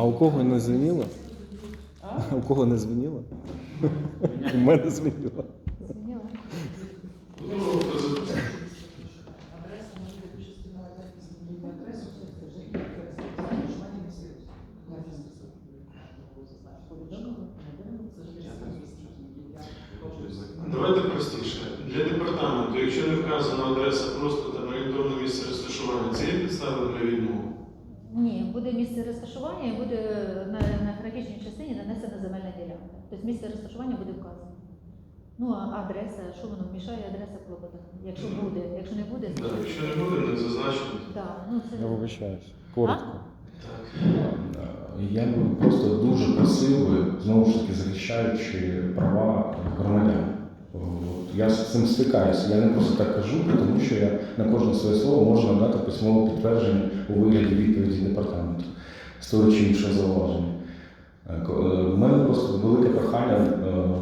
А у кого не звеніло? А? У кого не звеніло? У мене звеніло. Давайте простіше. Для департаменту, якщо не вказана адреса, просто там орієнтовне місце розташування, це є підстава для відмови? Буде місце розташування і буде на, на графічній частині нанесена земельна ділянка. Тобто місце розташування буде вказано. Ну, а адреса, що воно мішає адреса клопота? Якщо буде, якщо не буде, Да, якщо не буде, не зазначено. Так, ну це Я вибачаюсь. Коротко. Так. Я би просто дуже просив би, знову ж таки, захищаючи права громадян. Я з цим стикаюся. Я не просто так кажу, тому що я на кожне своє слово можу надати письмове підтвердження у вигляді відповіді департаменту з того чи іншого зауваження. Е, ко- е, В мене просто велике прохання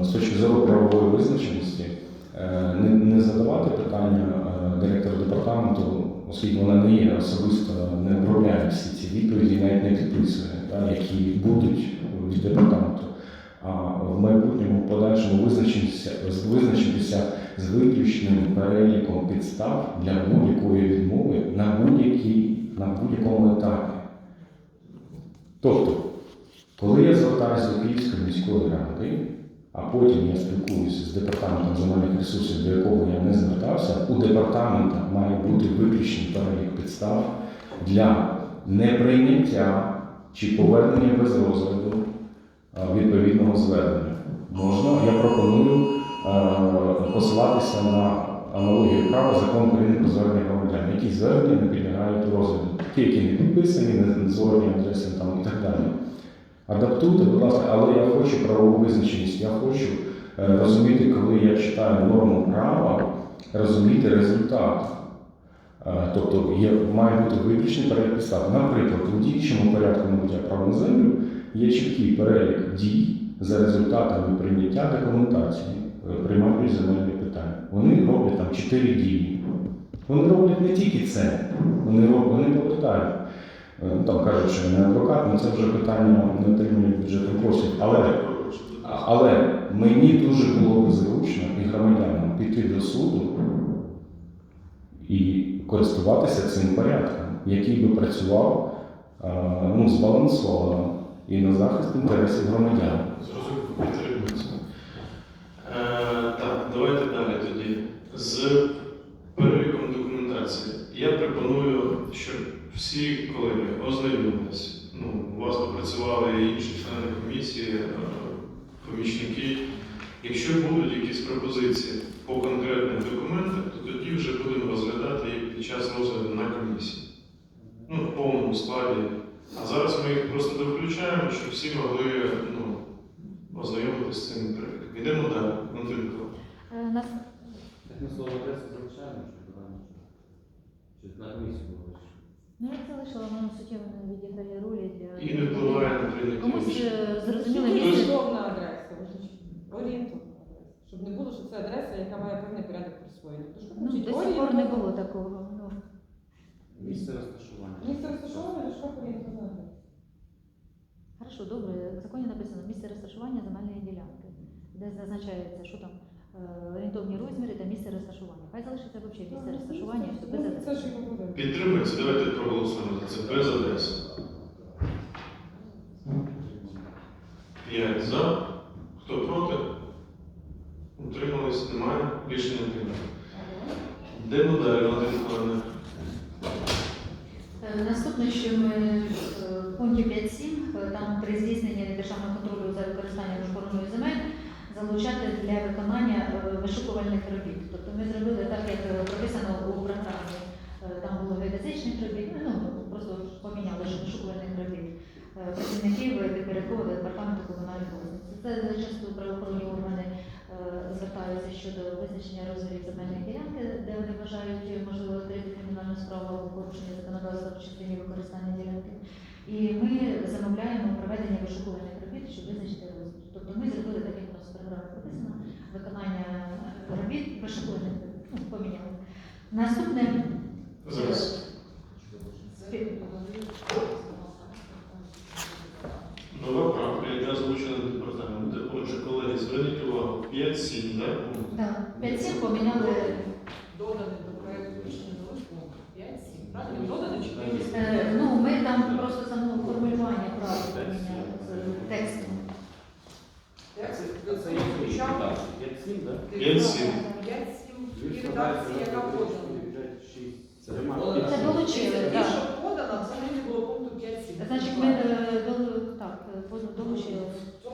е, з точки зору правової визначеності е, не, задавати питання е, директору департаменту, оскільки вона не є особисто, не обробляє всі ці відповіді, навіть не підписує, які будуть від департаменту. В майбутньому подальшому визначитися, визначитися з виключним переліком підстав для будь-якої відмови на будь-якому етапі. Тобто, коли я звертаюся до Київської міської ради, а потім я спілкуюся з департаментом земельних ресурсів, до якого я не звертався, у департамента має бути виключний перелік підстав для неприйняття чи повернення без розгляду відповідного звернення. Можна, я пропоную е, посилатися на аналогію права закон України про звернення громадян, які звернення не підлягають розгляду, ті, які не підписані, не зворені адреси і так далі. Адаптуйте, будь ласка, але я хочу правову визначеність, я хочу е, розуміти, коли я читаю норму права, розуміти результат. Е, Тобто є, має бути виключний перелік підстав. Наприклад, у діючому порядку набуття права на землю є чіткий перелік дій за результатами прийняття документації е, приймають земельні питання. Вони роблять там чотири дії. Вони роблять не тільки це, вони, роб- вони повертають. Е, ну, Там кажуть, що не адвокат, але це вже питання не отримання бюджетних коштів. Але, але мені дуже було б зручно і громадянам піти до суду і користуватися цим порядком, який би працював е, ну, збалансовано і на захист інтересів громадян. Зрозуміло, підтримується. Е, так, давайте далі тоді. З переліком документації. Я пропоную, щоб всі колеги ознайомились. Ну, у вас попрацювали і інші члени комісії, е, помічники. Якщо будуть якісь пропозиції по конкретних документах, то тоді вже будемо розглядати їх під час розгляду на комісії. Ну, в повному складі. А зараз ми їх просто довключаємо, щоб всі могли ну, ознайомитися з цим переліком. Йдемо далі. Антон Миколаївич. Е, нас Так ми слово адресу залишаємо, чи питання? Чи на комісію було? ну як залишила, воно суттєво не відіграє ролі для І не впливає на прийняття комусь рішення. е, зрозуміло Тобто- місце. Орієнтовна адреса. Орієнтовна адреса. Щоб не було, що це адреса, яка має певний порядок присвоєння. Тож Ну, до сих пор не було такого. Ну, Місце розташування. Місце розташоване, адреса. Хорошо, добре. В законі написано місце розташування земельної ділянки, де зазначається, що там е, орієнтовні розміри та місце розташування. Хай залишиться взагалі місце розташування, що без Ну, Це ж адреси. і. Підтримується, давайте проголосуємо за це без адреси. П'ять за. Хто проти? Утримались? Немає. Рішення прийнято. Йдемо далі, Валентина Миколаївна. Е, Наступне, що ми е, в пункті 5.7, е, там при здійсненні державного контролю за використанням охоронної земель залучати для виконання е, вишукувальних робіт. Тобто ми зробили так, як е, прописано у програмі. Е, Там було геодезичних робіт, ну просто поміняли вишукувальних робіт. Е, Працівників підпорядкового департаменту комунальної власності. Це часто правоохоронні органи е, звертаються щодо визначення розмірів земельної ділянки, де вони вважають можливо відкрити кримінальну справу порушення законодавства в частині використання ділянки. І ми замовляємо проведення вишукування робіт, щоб визначити розмір. Тобто ми зробили так, як у нас програма прописано, виконання е, робіт, вишукування ну, поміняли. Наступне Нова правка, ну, яка озвучена департаментом. Отже, колеги, зверніть увагу, 5-7, так? Так, 5-7 поміняли доданий до проєкту рішення. Правильно? Доданий чи? Е, Ну, ми там просто само формулювання правил поміняли з текстом. Це? Це є так, 5-7, так? 5-7. 5-7 Ви і ж редакція, складаєте яка подана. Це Це Це долучили, Ті, так. що подано, взагалі не було пункту 5-7. Значить, ми е, так, е, до- долучили.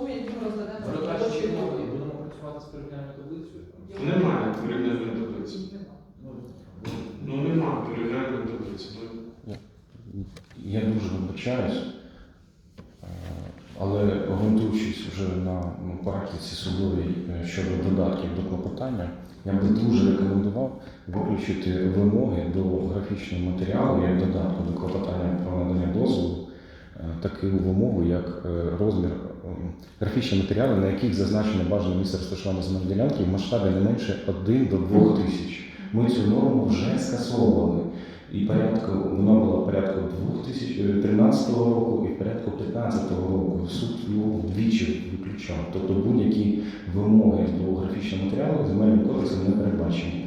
Ми розглядаємо, будемо працювати з таблицею? Немає порівняльної таблиці. Ну нема порівняльної таблиці. Я дуже вибачаюсь, е, але ґрунтуючись вже на ну, практиці судовій е, щодо додатків до клопотання, я би дуже рекомендував виключити вимоги до графічного матеріалу як додатку до клопотання про надання дозволу, е, таку вимогу, як розмір графічних матеріалів, на яких зазначено бажане місце розташування земельної ділянки в масштабі не менше 1 до 2 тисяч. Ми цю норму вже скасовували. І порядку вона була порядку 2013 року і порядку 2015 року. Суд його двічі виключав. Тобто будь-які вимоги до графічного матеріалу земельним кодексом не передбачені.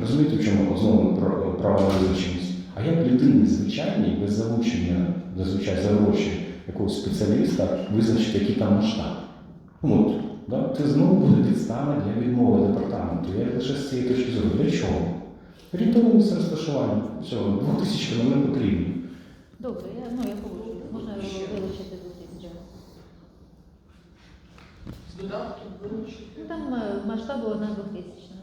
Розумієте, в чому знову про- права визначеність? А як людині звичайній, без залучення зазвичай за гроші якогось спеціаліста визначити, який там масштаб? Ну, да? Це знову буде підстава для відмови департаменту. Я лише з цієї точки зору. Для чого? Орієнтовне місце розташування. Все, 2000 км не потрібно. Добре, я, ну, я погоджуюсь. Можна вилучити. З додатків вилучити. Ну, там е, масштабу одна двохтисячна.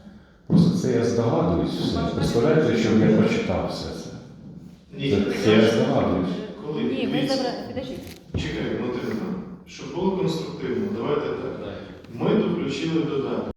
Просто це я здогадуюсь. Представляєте, що я прочитав все це. Ні, Це, це я здогадуюсь. коли Ні, ми дивіться. забрали, підождіть. Чекай, Материна, щоб було конструктивно, давайте так. Так. Ми доключили додаток.